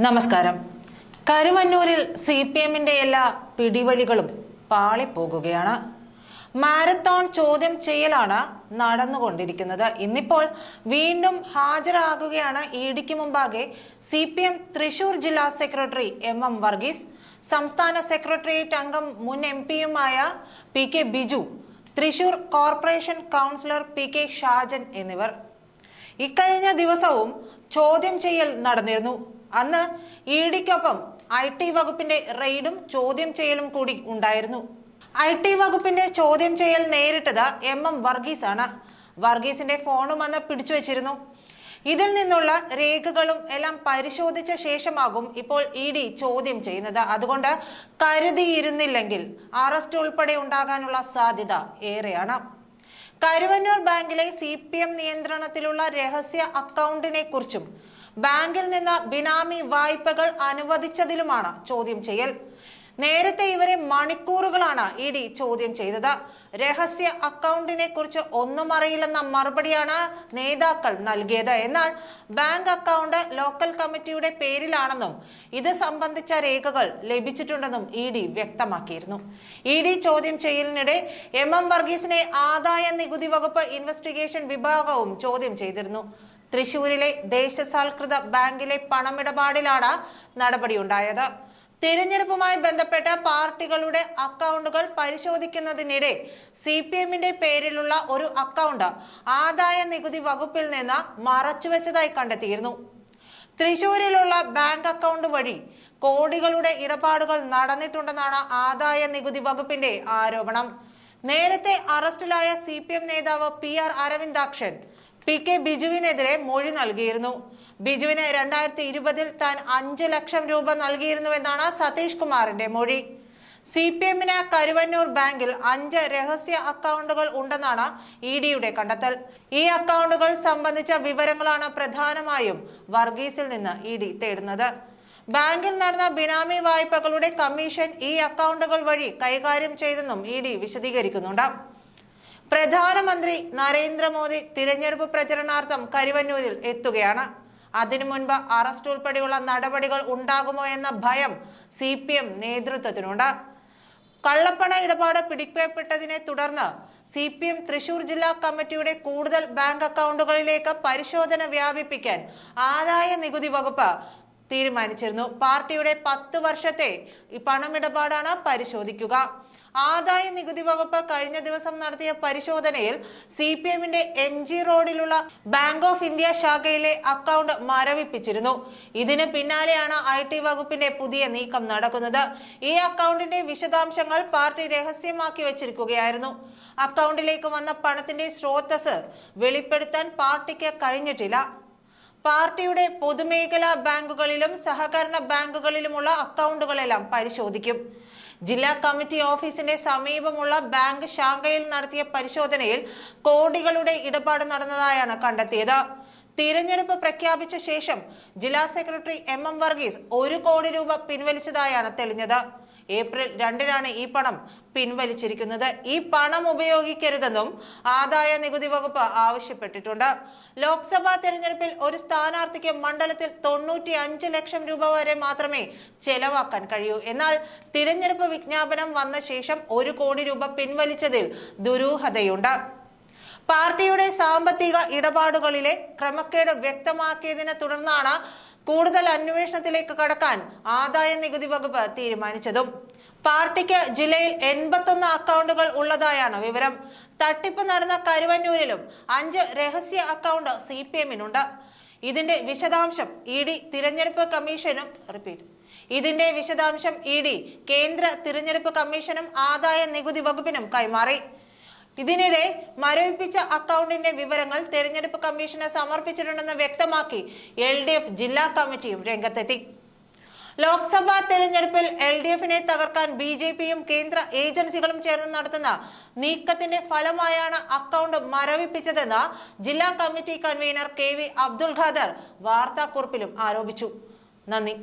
നമസ്കാരം. കരുവന്നൂരിൽ C P എമ്മിന്റെ എല്ലാ പിടിവലികളും പാളിപ്പോകുകയാണ്. മാരത്തോൺ ചോദ്യം ചെയ്യലാണ് നടന്നുകൊണ്ടിരിക്കുന്നത്. ഇന്നിപ്പോൾ വീണ്ടും ഹാജരാകുകയാണ് ഇ ഡിക്ക് മുമ്പാകെ സി പി എം തൃശൂർ ജില്ലാ സെക്രട്ടറി എം എം വർഗീസ് സംസ്ഥാന സെക്രട്ടേറിയറ്റ് അംഗം മുൻ M പിയുമായ P K Biju Thrissur corporation councillor P K Shajan എന്നിവർ. ഇക്കഴിഞ്ഞ ദിവസവും ചോദ്യം ചെയ്യൽ നടന്നിരുന്നു. അന്ന് ഇ ഡിക്കൊപ്പം ഐ ടി വകുപ്പിന്റെ റെയ്ഡും ചോദ്യം ചെയ്യലും കൂടി ഉണ്ടായിരുന്നു. ഐ ടി വകുപ്പിന്റെ ചോദ്യം ചെയ്യൽ നേരിട്ടത് എം എം വർഗീസ് ആണ്. വർഗീസിന്റെ ഫോണും അന്ന് പിടിച്ചു വെച്ചിരുന്നു. ഇതിൽ നിന്നുള്ള രേഖകളും എല്ലാം പരിശോധിച്ച ശേഷമാകും ഇപ്പോൾ ഇ ഡി ചോദ്യം ചെയ്യുന്നത്. അതുകൊണ്ട് കരുതിയിരുന്നില്ലെങ്കിൽ അറസ്റ്റ് ഉൾപ്പെടെ ഉണ്ടാകാനുള്ള സാധ്യത ഏറെയാണ്. കരുവന്നൂർ ബാങ്കിലെ സി പി എം നിയന്ത്രണത്തിലുള്ള രഹസ്യ അക്കൗണ്ടിനെ കുറിച്ചും ബാങ്കിൽ നിന്ന് ബിനാമി വായ്പകൾ അനുവദിച്ചതിലുമാണ് ചോദ്യം ചെയ്യൽ. നേരത്തെ ഇവരെ മണിക്കൂറുകളാണ് ഇ ഡി ചോദ്യം ചെയ്തത്. രഹസ്യ അക്കൗണ്ടിനെ കുറിച്ച് ഒന്നും അറിയില്ലെന്ന മറുപടിയാണ് നേതാക്കൾ നൽകിയത്. എന്നാൽ ബാങ്ക് അക്കൗണ്ട് ലോക്കൽ കമ്മിറ്റിയുടെ പേരിലാണെന്നും ഇത് സംബന്ധിച്ച രേഖകൾ ലഭിച്ചിട്ടുണ്ടെന്നും ഇ ഡി വ്യക്തമാക്കിയിരുന്നു. ഇ ഡി ചോദ്യം ചെയ്യലിനിടെ എം എം വർഗീസിനെ ആദായ നികുതി വകുപ്പ് ഇൻവെസ്റ്റിഗേഷൻ വിഭാഗവും ചോദ്യം ചെയ്തിരുന്നു. തൃശൂരിലെ ദേശസാൽകൃത ബാങ്കിലെ പണമിടപാടിലാണ് നടപടിയുണ്ടായത്. തിരഞ്ഞെടുപ്പുമായി ബന്ധപ്പെട്ട പാർട്ടികളുടെ അക്കൗണ്ടുകൾ പരിശോധിക്കുന്നതിനിടെ സി പി എമ്മിന്റെ പേരിലുള്ള ഒരു അക്കൗണ്ട് ആദായ നികുതി വകുപ്പിൽ നിന്ന് മറച്ചുവെച്ചതായി കണ്ടെത്തിയിരുന്നു. തൃശൂരിലുള്ള ബാങ്ക് അക്കൗണ്ട് വഴി കോടികളുടെ ഇടപാടുകൾ നടന്നിട്ടുണ്ടെന്നാണ് ആദായ നികുതി വകുപ്പിന്റെ ആരോപണം. നേരത്തെ അറസ്റ്റിലായ സി പി എം നേതാവ് P R Aravindakshan P K ബിജുവിനെതിരെ മൊഴി നൽകിയിരുന്നു. ബിജുവിന് രണ്ടായിരത്തി ഇരുപതിൽ താൻ അഞ്ച് ലക്ഷം രൂപ നൽകിയിരുന്നുവെന്നാണ് സതീഷ് കുമാറിന്റെ മൊഴി. സി പി എമ്മിന് കരുവന്നൂർ ബാങ്കിൽ അഞ്ച് രഹസ്യ അക്കൗണ്ടുകൾ ഉണ്ടെന്നാണ് ഇ ഡിയുടെ കണ്ടെത്തൽ. ഈ അക്കൗണ്ടുകൾ സംബന്ധിച്ച വിവരങ്ങളാണ് പ്രധാനമായും വർഗീസിൽ നിന്ന് ഇ ഡി തേടുന്നത്. ബാങ്കിൽ നടന്ന ബിനാമി വായ്പകളുടെ കമ്മീഷൻ ഈ അക്കൗണ്ടുകൾ വഴി കൈകാര്യം ചെയ്തെന്നും ഇ ഡി വിശദീകരിക്കുന്നുണ്ട്. പ്രധാനമന്ത്രി നരേന്ദ്രമോദി തിരഞ്ഞെടുപ്പ് പ്രചരണാർത്ഥം കരുവന്നൂരിൽ എത്തുകയാണ്. അതിനു മുൻപ് അറസ്റ്റ് ഉൾപ്പെടെയുള്ള നടപടികൾ ഉണ്ടാകുമോ എന്ന ഭയം സി പി എം നേതൃത്വത്തിനുണ്ട്. കള്ളപ്പണ ഇടപാട് പിടിക്കപ്പെട്ടതിനെ തുടർന്ന് സി പി എം തൃശൂർ ജില്ലാ കമ്മിറ്റിയുടെ കൂടുതൽ ബാങ്ക് അക്കൗണ്ടുകളിലേക്ക് പരിശോധന വ്യാപിപ്പിക്കാൻ ആദായ നികുതി വകുപ്പ് തീരുമാനിച്ചിരുന്നു. പാർട്ടിയുടെ പത്ത് വർഷത്തെ പണമിടപാടാണ് പരിശോധിക്കുക. ആദായ നികുതി വകുപ്പ് കഴിഞ്ഞ ദിവസം നടത്തിയ പരിശോധനയിൽ സി പി എമ്മിന്റെ എം ജി റോഡിലുള്ള ബാങ്ക് ഓഫ് ഇന്ത്യ ശാഖയിലെ അക്കൗണ്ട് മരവിപ്പിച്ചിരുന്നു. ഇതിന് പിന്നാലെയാണ് ഐ ടി വകുപ്പിന്റെ പുതിയ നീക്കം നടക്കുന്നത്. ഈ അക്കൗണ്ടിന്റെ വിശദാംശങ്ങൾ പാർട്ടി രഹസ്യമാക്കി വെച്ചിരിക്കുകയായിരുന്നു. അക്കൗണ്ടിലേക്ക് വന്ന പണത്തിന്റെ സ്രോതസ് വെളിപ്പെടുത്താൻ പാർട്ടിക്ക് കഴിഞ്ഞിട്ടില്ല. പാർട്ടിയുടെ പൊതുമേഖലാ ബാങ്കുകളിലും സഹകരണ ബാങ്കുകളിലുമുള്ള അക്കൗണ്ടുകളെല്ലാം പരിശോധിക്കും. ജില്ലാ കമ്മിറ്റി ഓഫീസിന്റെ സമീപമുള്ള ബാങ്ക് ശാഖയിൽ നടത്തിയ പരിശോധനയിൽ കോടികളുടെ ഇടപാട് നടന്നതായാണ് കണ്ടെത്തിയത്. തിരഞ്ഞെടുപ്പ് പ്രഖ്യാപിച്ച ശേഷം ജില്ലാ സെക്രട്ടറി എം എം വർഗീസ് ഒരു കോടി രൂപ പിൻവലിച്ചതായാണ് തെളിഞ്ഞത്. ഏപ്രിൽ രണ്ടിനാണ് ഈ പണം പിൻവലിച്ചിരിക്കുന്നത്. ഈ പണം ഉപയോഗിക്കരുതെന്നും ആദായ നികുതി വകുപ്പ് ആവശ്യപ്പെട്ടിട്ടുണ്ട്. ലോക്സഭാ തെരഞ്ഞെടുപ്പിൽ ഒരു സ്ഥാനാർത്ഥിക്ക് മണ്ഡലത്തിൽ തൊണ്ണൂറ്റി അഞ്ച് ലക്ഷം രൂപ വരെ മാത്രമേ ചെലവാക്കാൻ കഴിയൂ. എന്നാൽ തിരഞ്ഞെടുപ്പ് വിജ്ഞാപനം വന്ന ശേഷം ഒരു കോടി രൂപ പിൻവലിച്ചതിൽ ദുരൂഹതയുണ്ട്. പാർട്ടിയുടെ സാമ്പത്തിക ഇടപാടുകളിലെ ക്രമക്കേട് വ്യക്തമാക്കിയതിനെ തുടർന്നാണ് കൂടുതൽ അന്വേഷണത്തിലേക്ക് കടക്കാൻ ആദായ നികുതി വകുപ്പ് തീരുമാനിച്ചതും. പാർട്ടിക്ക് ജില്ലയിൽ എൺപത്തൊന്ന് അക്കൗണ്ടുകൾ ഉള്ളതായാണ് വിവരം. തട്ടിപ്പ് നടന്ന കരുവന്നൂരിലും അഞ്ച് രഹസ്യ അക്കൗണ്ട് സി പി എമ്മിനുണ്ട് ഇതിന്റെ വിശദാംശം ഇ ഡി തിരഞ്ഞെടുപ്പ് കമ്മീഷനും റിപ്പീറ്റ്. ഇതിന്റെ വിശദാംശം ഇ ഡി കേന്ദ്ര തിരഞ്ഞെടുപ്പ് കമ്മീഷനും ആദായ നികുതി വകുപ്പിനും കൈമാറി. ഇതിനിടെ മരവിപ്പിച്ച അക്കൗണ്ടിന്റെ വിവരങ്ങൾ തെരഞ്ഞെടുപ്പ് കമ്മീഷന് സമർപ്പിച്ചിട്ടുണ്ടെന്ന് വ്യക്തമാക്കി എൽ ഡി എഫ് ജില്ലാ കമ്മിറ്റിയും രംഗത്തെത്തി. ലോക്സഭാ തെരഞ്ഞെടുപ്പിൽ എൽ ഡി എഫിനെ തകർക്കാൻ ബി ജെ പിയും കേന്ദ്ര ഏജൻസികളും ചേർന്ന് നടത്തുന്ന നീക്കത്തിന്റെ ഫലമായാണ് അക്കൗണ്ട് മരവിപ്പിച്ചതെന്ന് ജില്ലാ committee convener K V Abdul Khader വാർത്താക്കുറിപ്പിലും ആരോപിച്ചു. നന്ദി.